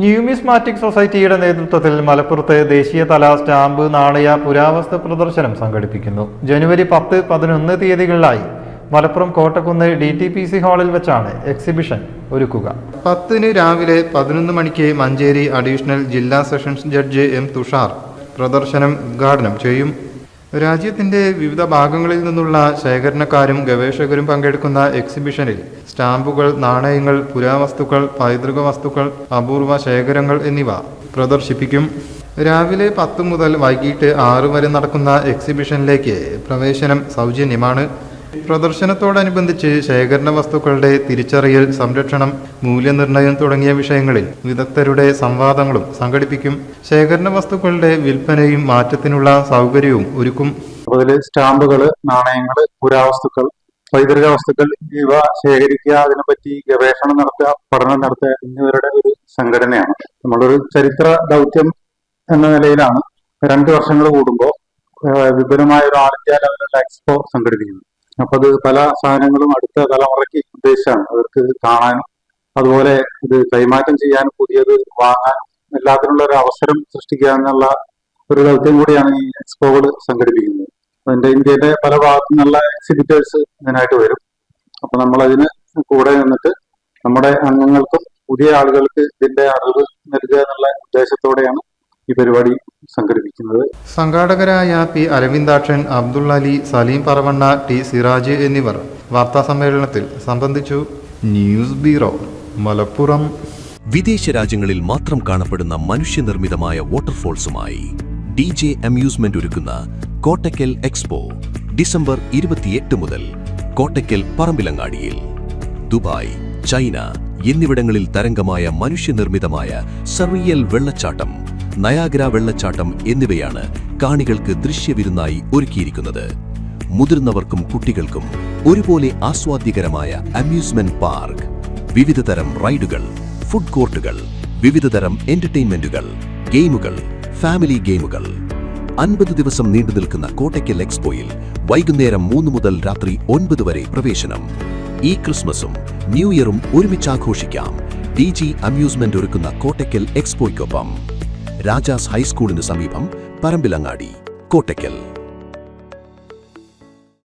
Numismatic സൊസൈറ്റിയുടെ നേതൃത്വത്തിൽ മലപ്പുറത്ത് ദേശീയതല സ്റ്റാമ്പ് നാണയ പുരാവസ്തു പ്രദർശനം സംഘടിപ്പിക്കുന്നു. ജനുവരി പത്ത് പതിനൊന്ന് തീയതികളിലായി Malappuram Kottakkunnu D T P C ഹാളിൽ വെച്ചാണ് എക്സിബിഷൻ ഒരുക്കുക. പത്തിന് രാവിലെ പതിനൊന്ന് മണിക്ക് മഞ്ചേരി അഡീഷണൽ ജില്ലാ സെഷൻസ് ജഡ്ജ് എം തുഷാർ പ്രദർശനം ഉദ്ഘാടനം ചെയ്യും. രാജ്യത്തിന്റെ വിവിധ ഭാഗങ്ങളിൽ നിന്നുള്ള ശേഖരണക്കാരും ഗവേഷകരും പങ്കെടുക്കുന്ന എക്സിബിഷനിൽ സ്റ്റാമ്പുകൾ നാണയങ്ങൾ പുരാവസ്തുക്കൾ പൈതൃക വസ്തുക്കൾ അപൂർവ ശേഖരങ്ങൾ എന്നിവ പ്രദർശിപ്പിക്കും. രാവിലെ പത്ത് മുതൽ വൈകിട്ട് ആറ് വരെ നടക്കുന്ന എക്സിബിഷനിലേക്ക് പ്രവേശനം സൗജന്യമാണ്. പ്രദർശനത്തോടനുബന്ധിച്ച് ശേഖരണ വസ്തുക്കളുടെ തിരിച്ചറിയൽ സംരക്ഷണം മൂല്യനിർണയം തുടങ്ങിയ വിഷയങ്ങളിൽ വിദഗ്ധരുടെ സംവാദങ്ങളും സംഘടിപ്പിക്കും. ശേഖരണ വസ്തുക്കളുടെ വിൽപ്പനയും മാറ്റത്തിനുള്ള സൗകര്യവും ഒരുക്കും. അതിൽ സ്റ്റാമ്പുകൾ നാണയങ്ങൾ പുരാവസ്തുക്കൾ പൈതൃക വസ്തുക്കൾ ഇവ ശേഖരിക്കുക അതിനെപ്പറ്റി ഗവേഷണം നടത്തുക പഠനം നടത്തുക എന്നിവരുടെ ഒരു സംഘടനയാണ്. നമ്മളൊരു ചരിത്ര ദൗത്യം എന്ന നിലയിലാണ് രണ്ട് വർഷങ്ങൾ കൂടുമ്പോൾ വിപുലമായ ഒരു ആൾ ഇന്ത്യ ലെവലുള്ള എക്സ്പോ സംഘടിപ്പിക്കുന്നത്. അപ്പൊ അത് പല സാധനങ്ങളും അടുത്ത തലമുറയ്ക്ക് ഉദ്ദേശിച്ചാണ്. അവർക്ക് കാണാനും അതുപോലെ ഇത് കൈമാറ്റം ചെയ്യാനും പുതിയത് വാങ്ങാനും എല്ലാത്തിനുള്ള ഒരു അവസരം സൃഷ്ടിക്കുക എന്നുള്ള ഒരു ദൗത്യം കൂടിയാണ് ഈ എക്സ്പോകൾ സംഘടിപ്പിക്കുന്നത്. അതിന്റെ ഇന്ത്യയുടെ പല ഭാഗത്തു നിന്നുള്ള എക്സിബിറ്റേഴ്സ് ഇതിനായിട്ട് വരും. അപ്പൊ നമ്മൾ അതിന് കൂടെ നിന്നിട്ട് നമ്മുടെ അംഗങ്ങൾക്കും പുതിയ ആളുകൾക്ക് ഇതിന്റെ അറിവ് നൽകുക എന്നുള്ള ഉദ്ദേശത്തോടെയാണ് ഈ പരിപാടി സംഘടിപ്പിക്കുന്നത്. സംഘാടകരായ പി അരവിന്ദാക്ഷൻ അബ്ദുൾ അലി സലീം പറവണ്ണ ടി സിറാജ് എന്നിവർ വാർത്താ സമ്മേളനത്തിൽ സംബന്ധിച്ചു. News bureau Malappuram. വിദേശ രാജ്യങ്ങളിൽ മാത്രം കാണപ്പെടുന്ന മനുഷ്യനിർമ്മിതമായ വാട്ടർഫോൾസുമായി ഡി ജെ അമ്യൂസ്മെന്റ് ഒരുക്കുന്ന കോട്ടയ്ക്കൽ എക്സ്പോ ഡിസംബർ ഇരുപത്തിയെട്ട് മുതൽ കോട്ടയ്ക്കൽ പറമ്പിലങ്ങാടിയിൽ. ദുബായ് ചൈന എന്നിവിടങ്ങളിൽ തരംഗമായ മനുഷ്യനിർമ്മിതമായ സറിയൽ വെള്ളച്ചാട്ടം നയാഗ്ര വെള്ളച്ചാട്ടം എന്നിവയാണ് കാണികൾക്ക് ദൃശ്യവിരുന്നായി ഒരുക്കിയിരിക്കുന്നത്. മുതിർന്നവർക്കും കുട്ടികൾക്കും ഒരുപോലെ ആസ്വാദ്യകരമായ അമ്യൂസ്മെന്റ് പാർക്ക് വിവിധതരം റൈഡുകൾ ഫുഡ് കോർട്ടുകൾ വിവിധതരം എന്റർടൈൻമെന്റുകൾ ഗെയിമുകൾ ഫാമിലി ഗെയിമുകൾ. അൻപത് ദിവസം നീണ്ടു നിൽക്കുന്ന കോട്ടയ്ക്കൽ എക്സ്പോയിൽ വൈകുന്നേരം മൂന്ന് മുതൽ രാത്രി ഒൻപത് വരെ പ്രവേശനം. ഈ ക്രിസ്മസും ന്യൂ ഇയറും ഒരുമിച്ച് ആഘോഷിക്കാം ഡി ജി അമ്യൂസ്മെന്റ് ഒരുക്കുന്ന കോട്ടയ്ക്കൽ എക്സ്പോയ്ക്കൊപ്പം. രാജാസ് ഹൈസ്കൂളിന് സമീപം പറമ്പിലങ്ങാടി കോട്ടയ്ക്കൽ.